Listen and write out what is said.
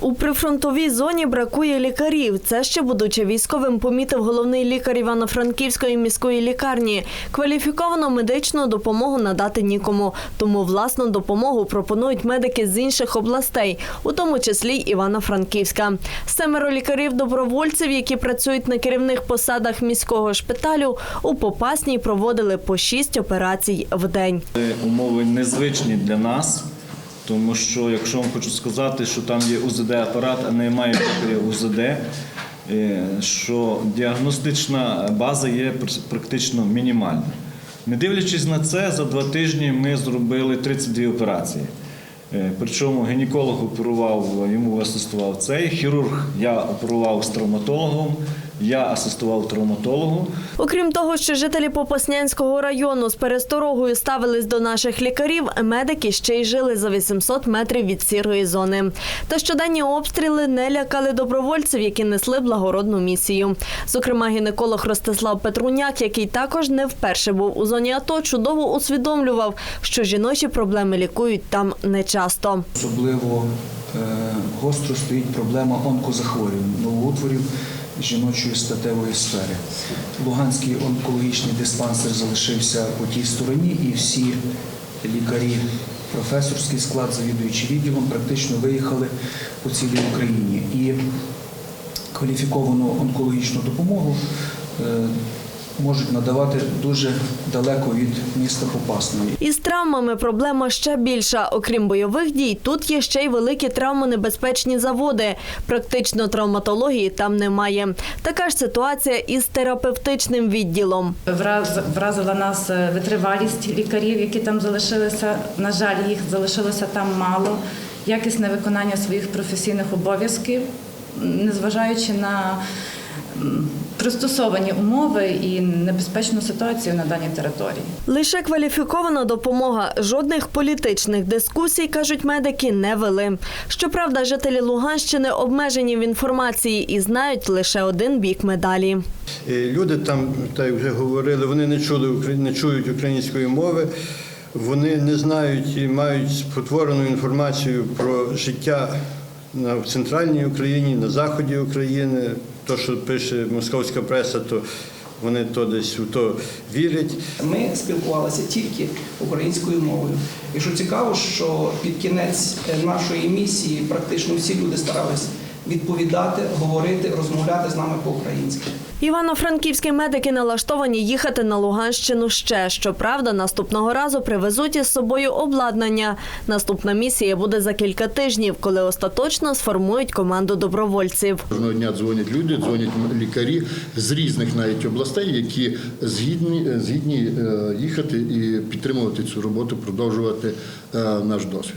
У прифронтовій зоні бракує лікарів. Це ще будучи військовим, помітив головний лікар Івано-Франківської міської лікарні. Кваліфіковану медичну допомогу надати нікому. Тому власну допомогу пропонують медики з інших областей, у тому числі Івано-Франківська. Семеро лікарів-добровольців, які працюють на керівних посадах міського шпиталю, у Попасній проводили по шість операцій в день. Умови незвичні для нас, тому що, якщо вам хочу сказати, що там є УЗД-апарат, а немає УЗД, е, що діагностична база є практично мінімальна. Не дивлячись на це, за два тижні ми зробили 32 операції. Е, Причому гінеколог оперував, йому асистував цей, хірург я оперував з травматологом, я асистував травматологу. Окрім того, що жителі Попаснянського району з пересторогою ставились до наших лікарів, медики ще й жили за 800 метрів від сірої зони. Та щоденні обстріли не лякали добровольців, які несли благородну місію. Зокрема, гінеколог Ростислав Петруняк, який також не вперше був у зоні АТО, чудово усвідомлював, що жіночі проблеми лікують там нечасто. Особливо е, гостро стоїть проблема онкозахворювань, новоутворів жіночої статевої сфери. Луганський онкологічний диспансер залишився по тій стороні, і всі лікарі, професорський склад, завідуючи відділом, практично виїхали по цілій Україні. І кваліфіковану онкологічну допомогу е, можуть надавати дуже далеко від міста Попасної. Із травмами проблема ще більша. Окрім бойових дій, тут є ще й великі травмонебезпечні заводи. Практично травматології там немає. Така ж ситуація із терапевтичним відділом. Враз- Вразила нас е, витривалість лікарів, які там залишилися. На жаль, їх залишилося там мало. Якісне виконання своїх професійних обов'язків, незважаючи на пристосовані умови і небезпечну ситуацію на даній території. Лише кваліфікована допомога. Жодних політичних дискусій, кажуть медики, не вели. Щоправда, жителі Луганщини обмежені в інформації і знають лише один бік медалі. Е, Люди там, так вже говорили, вони не чули не чують української мови, вони не знають і мають спотворену інформацію про життя на в центральній Україні, на заході України. То, що пише московська преса, то вони то десь у то вірять. Ми спілкувалися тільки українською мовою. І що цікаво, що під кінець е, нашої місії практично всі люди старалися відповідати, говорити, розмовляти з нами по-українськи. Івано-франківські медики налаштовані їхати на Луганщину ще. Щоправда, наступного разу привезуть із собою обладнання. Наступна місія буде за кілька тижнів, коли остаточно сформують команду добровольців. Кожного дня дзвонять люди, дзвонять лікарі з різних навіть областей, які згідні, згідні е, їхати і підтримувати цю роботу, продовжувати е, наш досвід.